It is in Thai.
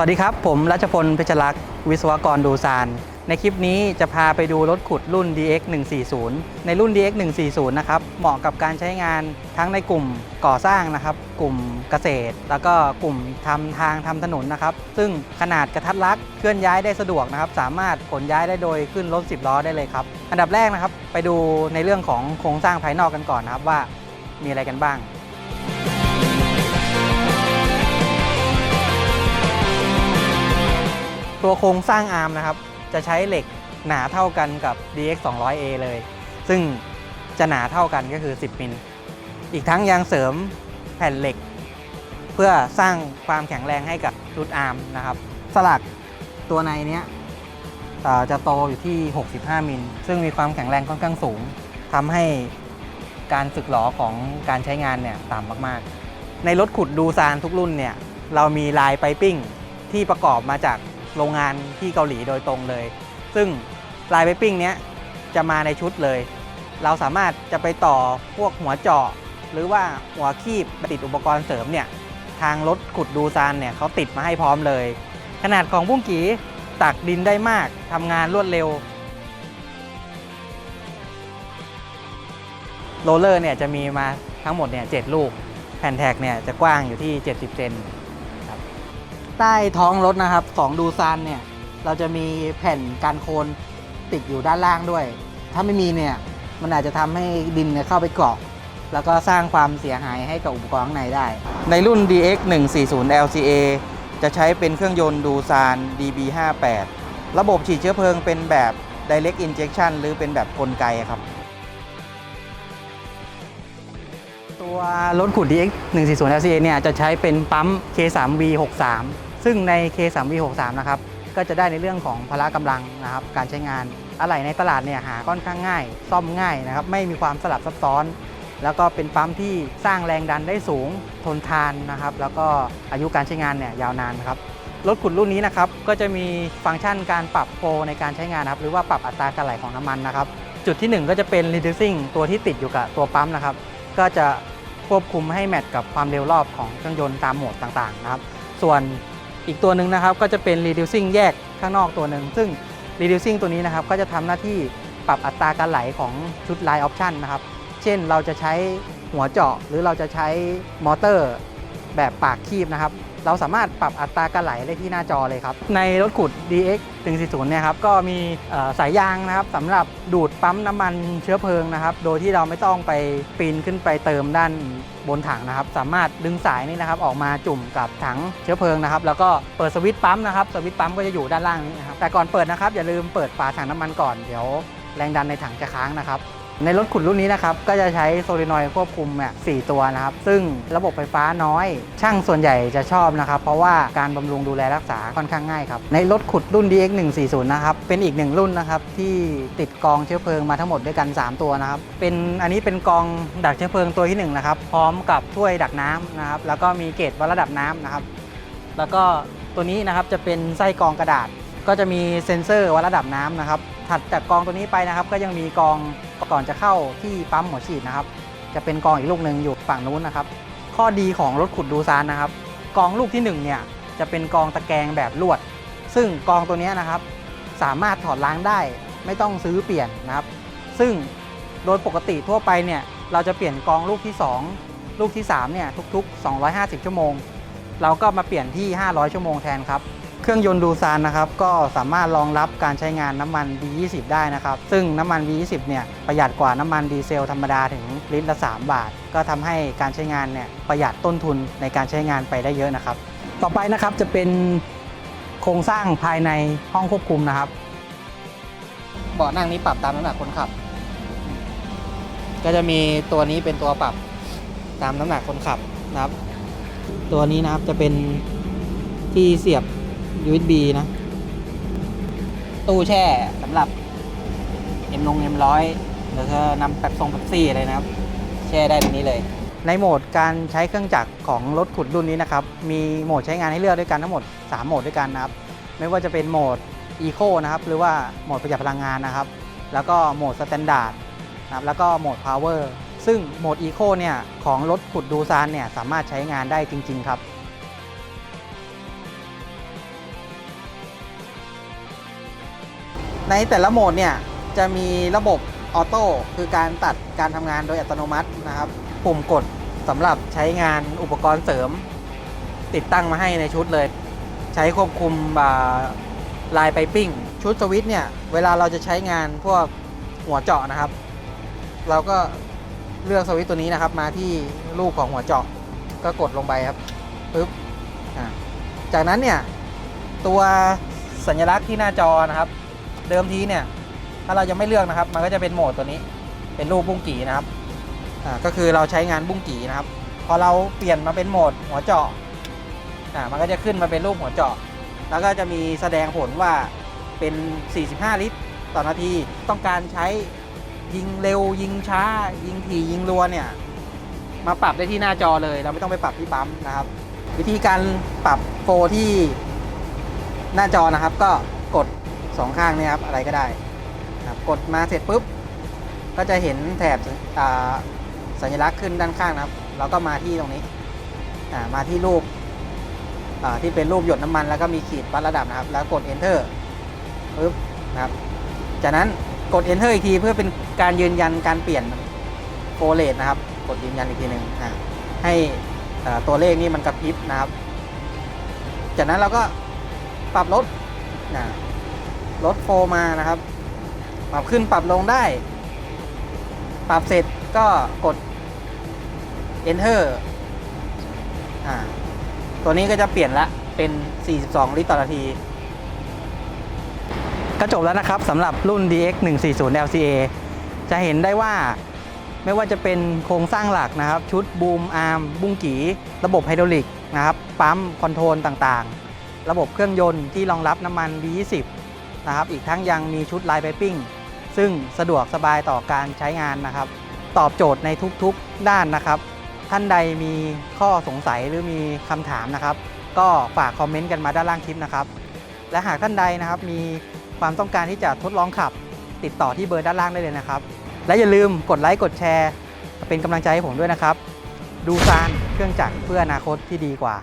สวัสดีครับ ผมรัชพลเพชรลักษ์วิศวกรดูซาน ในคลิปนี้จะพาไปดูรถขุดรุ่น DX 140ในรุ่น DX 140นะครับ เหมาะกับการใช้งานทั้งในกลุ่มก่อสร้างนะครับ กลุ่มเกษตร แล้วก็กลุ่มทำทางทำถนนนะครับ ซึ่งขนาดกระทัดรัดเคลื่อนย้ายได้สะดวกนะครับ สามารถขนย้ายได้โดยขึ้นรถ10ล้อได้เลยครับ อันดับแรกนะครับ ไปดูในเรื่องของโครงสร้างภายนอกกันก่อนนะครับว่ามีอะไรกันบ้าง ตัวโครงสร้างอาร์มนะครับ จะใช้เหล็กหนาเท่ากันกับ DX 200A เลย ซึ่งจะหนาเท่ากันก็คือ 10 มิล อีกทั้งยังเสริมแผ่นเหล็ก เพื่อสร้างความแข็งแรงให้กับชุดอาร์มนะครับ สลักตัวในเนี้ยจะโตอยู่ที่ 65 มิล ซึ่งมีความแข็งแรงค่อนข้างสูงทำให้การสึกหลอของการใช้งานเนี่ยต่ำมากๆ ในรถขุดดูซานทุกรุ่นเนี่ยเรามีลายไปปิ้งที่ประกอบมาจาก โรงงานที่เกาหลีโดยตรงเลย ซึ่งลายไปปิ้งเนี้ยจะมาในชุดเลย เราสามารถจะไปต่อพวกหัวเจาะ หรือว่าหัวคีบติดอุปกรณ์เสริมเนี่ยทางรถขุดดูซานเนี่ยเขาติดมาให้พร้อมเลย ขนาดของบุ้งกีตักดินได้มากทำงานรวดเร็วโรลเลอร์เนี่ยจะมีมาทั้งหมดเนี่ยเจ็ดลูก แผ่นแท็กเนี่ยจะกว้างอยู่ที่ 70 เซน ใต้ท้องรถนะครับของดูซานเนี่ยเราจะมีแผ่นกันโคลนติดอยู่ด้านล่างด้วย ถ้าไม่มีเนี่ยมันอาจจะทำให้ดินเนี่ยเข้าไปเกาะ แล้วก็สร้างความเสียหายให้กับอุปกรณ์ข้างในได้ ในรุ่น DX 140 LCA จะใช้เป็นเครื่องยนต์ดูซาน DB58 ระบบฉีดเชื้อเพลิงเป็นแบบ Direct Injection หรือเป็นแบบกลไกครับ ตัวรถขุด DX 140 LCA เนี่ยจะใช้เป็นปั๊ม K3V63 ซึ่งใน K3V63 นะครับก็จะได้ในเรื่องของพละกำลังนะครับการใช้งานอะไหล่ในตลาดเนี่ยหาค่อนข้างง่าย ซ่อมง่ายนะครับไม่มีความสลับซับซ้อน แล้วก็เป็นปั๊มที่สร้างแรงดันได้สูงทนทานนะครับ แล้วก็อายุการใช้งานเนี่ยยาวนานครับรถขุดรุ่นนี้นะครับก็จะมีฟังก์ชันการปรับโฟในการใช้งานนะครับหรือว่าปรับอัตราการไหลของน้ำมันนะครับ จุดที่หนึ่งก็จะเป็น reducing ตัวที่ติดอยู่กับตัวปั๊มนะครับ ก็จะควบคุมให้แมทกับความเร็วรอบของเครื่องยนต์ตามโหมดต่างๆนะครับ ส่วน อีกตัวหนึ่งนะครับก็จะเป็น reducing แยกข้างนอกตัวหนึ่ง ซึ่ง reducing ตัวนี้นะครับก็จะทำหน้าที่ปรับอัตราการไหลของชุด line option นะครับ เช่นเราจะใช้หัวเจาะ หรือเราจะใช้มอเตอร์แบบปากคีบนะครับ เราสามารถปรับอัตราการไหลได้ที่หน้าจอเลยครับ ในรถขุด DX 140เนี่ยครับก็มีสายยางนะครับสำหรับดูดปั๊มน้ำมันเชื้อเพลิงนะครับ โดยที่เราไม่ต้องไปปีนขึ้นไปเติมด้านบนถังนะครับ สามารถดึงสายนี่นะครับออกมาจุ่มกับถังเชื้อเพลิงนะครับ แล้วก็เปิดสวิตช์ปั๊มนะครับสวิตช์ปั๊มก็จะอยู่ด้านล่างนี้นะครับแต่ก่อนเปิดนะครับอย่าลืมเปิดฝาถังน้ำมันก่อนเดี๋ยวแรงดันในถังจะค้างนะครับ ในรถขุดรุ่นนี้นะครับก็จะใช้โซลินอยด์ควบคุมเนี่ยสตัวนะครับ ซึ่งระบบไฟฟ้าน้อย ช่างส่วนใหญ่จะชอบนะครับ เพราะว่าการบำรุงดูแลรักษาค่อนข้างง่ายครับ ในรถขุดรุ่น DX 140นะครับ เป็นอีกหนึ่งรุ่นนะครับ ที่ติดกองเชื้อเพลิงมาทั้งหมดด้วยกัน 3 ตัวนะครับ เป็นอันนี้เป็นกองดักเชื้อเพลิงตัวที่1นะครับพร้อมกับถ้วยดักน้ำนะครับแล้วก็มีเกจวัดระดับน้ำนะครับ แล้วก็ตัวนี้นะครับจะเป็นไส้กองกระดาษ ก็จะมีเซ็นเซอร์วัดระดับน้ำนะครับ ถัดจากกองตัวนี้ไปนะครับ ก็ยังมีกองก่อนจะเข้าที่ปั๊มหัวฉีดนะครับ จะเป็นกองอีกลูกหนึ่งอยู่ฝั่งนู้นนะครับ ข้อดีของรถขุดดูซานนะครับ กองลูกที่หนึ่งเนี่ยจะเป็นกองตะแกรงแบบลวด ซึ่งกองตัวนี้นะครับ สามารถถอดล้างได้ไม่ต้องซื้อเปลี่ยนนะครับ ซึ่งโดยปกติทั่วไปเนี่ยเราจะเปลี่ยนกองลูกที่ 2 ลูกที่3เนี่ยทุกๆ 250 ชั่วโมง เราก็มาเปลี่ยนที่ 500 ชั่วโมงแทนครับ เครื่องยนต์ดูซานนะครับก็สามารถรองรับการใช้งานน้ำมัน B20 ได้นะครับ ซึ่งน้ำมัน B20 เนี่ยประหยัดกว่าน้ำมันดีเซลธรรมดาถึงลิตรละ 3 บาท ก็ทำให้การใช้งานเนี่ยประหยัดต้นทุนในการใช้งานไปได้เยอะนะครับ ต่อไปนะครับจะเป็นโครงสร้างภายในห้องควบคุมนะครับเบาะนั่งนี้ปรับตามน้ำหนักคนขับ ก็จะมีตัวนี้เป็นตัวปรับตามน้ำหนักคนขับนะครับ ตัวนี้นะครับจะเป็นที่เสียบ USB นะ ตู้แช่สำหรับเอ็มลงเอ็มร้อยหรือก็นำแป๊บทรงแป๊บซี่อะไรนะครับ แช่ได้ตรงนี้เลย ในโหมดการใช้เครื่องจักรของรถขุดรุ่นนี้นะครับ มีโหมดใช้งานให้เลือกด้วยกันทั้งหมด 3 โหมดด้วยกันนะครับ ไม่ว่าจะเป็นโหมด Eco นะครับ หรือว่าโหมดประหยัดพลังงานนะครับ แล้วก็โหมด Standard นะครับ แล้วก็โหมด Power ซึ่งโหมด Eco เนี่ยของรถขุดดูซานเนี่ยสามารถใช้งานได้จริง ๆ ครับ ในแต่ละโหมดเนี่ยจะมีระบบออโต้คือการตัดการทำงานโดยอัตโนมัตินะครับปุ่มกดสำหรับใช้งานอุปกรณ์เสริม ติดตั้งมาให้ในชุดเลย ใช้ควบคุมลายไปปิ้ง ชุดสวิตเนี่ยเวลาเราจะใช้งานพวกหัวเจาะนะครับ เราก็เลือกสวิตตัวนี้นะครับ มาที่ลูกของหัวเจาะก็กดลงไปครับปึ๊บจากนั้นเนี่ยตัวสัญลักษณ์ที่หน้าจอนะครับ เดิมทีเนี่ย ถ้าเรายังไม่เลือกนะครับ มันก็จะเป็นโหมดตัวนี้ เป็นรูปบุ้งกี่นะครับ อ่า ก็คือเราใช้งานบุ้งกี่นะครับ พอเราเปลี่ยนมาเป็นโหมดหัวเจาะ อ่า มันก็จะขึ้นมาเป็นรูปหัวเจาะ แล้วก็จะมีแสดงผลว่าเป็น 45 ลิตร ต่อนาที ต้องการใช้ยิงเร็วยิงช้า ยิงถี่ยิงรัวเนี่ย มาปรับได้ที่หน้าจอเลย เราไม่ต้องไปปรับที่ปั๊มนะครับ วิธีการปรับโฟที่หน้าจอนะครับ ก็กด สองข้างเนี่ยครับอะไรก็ได้ครับกดมาเสร็จปุ๊บ ก็จะเห็นแถบสัญลักษณ์ขึ้นด้านข้างนะครับ เราก็มาที่ตรงนี้มาที่รูปที่เป็นรูปหยดน้ำมันแล้วก็มีขีดวัดระดับนะครับ แล้วกด enter ปุ๊บนะครับ จากนั้นกด enter อีกทีเพื่อเป็นการยืนยันการเปลี่ยนโฟเลตนะครับ กดยืนยันอีกทีหนึ่งให้ตัวเลขนี่มันกระพริบนะครับ จากนั้นเราก็ปรับลดนะ ลดโฟมานะครับ ปรับขึ้นปรับลงได้ ปรับเสร็จก็กด enter อ่าตัวนี้ก็จะเปลี่ยนละเป็น 42 ลิตรต่อนาทีก็จบแล้วนะครับสำหรับรุ่น DX 140 LCA จะเห็นได้ว่าไม่ว่าจะเป็นโครงสร้างหลักนะครับ ชุดบูมอาร์มบุ้งกีระบบไฮดรอลิกนะครับ ปั๊ม คอนโทรลต่างๆ ระบบเครื่องยนต์ที่รองรับน้ำมัน V20 นะครับ อีกทั้งยังมีชุดไลน์ไ i ปิ้ง ซึ่งสะดวกสบายต่อการใช้งานนะครับ ตอบโจทย์ในทุกๆด้านนะครับ ท่านใดมีข้อสงสัยหรือมีคำถามนะครับ ก็ฝากคอมเมนต์กันมาด้านล่างคลิปนะครับ และหากท่านใดนะครับมีความต้องการที่จะทดลองขับ ติดต่อที่เบอร์ด้านล่างได้เลยนะครับ และอย่าลืมกดไลค์กดแชร์ เป็นกำลังใจให้ผมด้วยนะครับ ดูซานเครื่องจักรเพื่ออนาคตที่ดีกว่า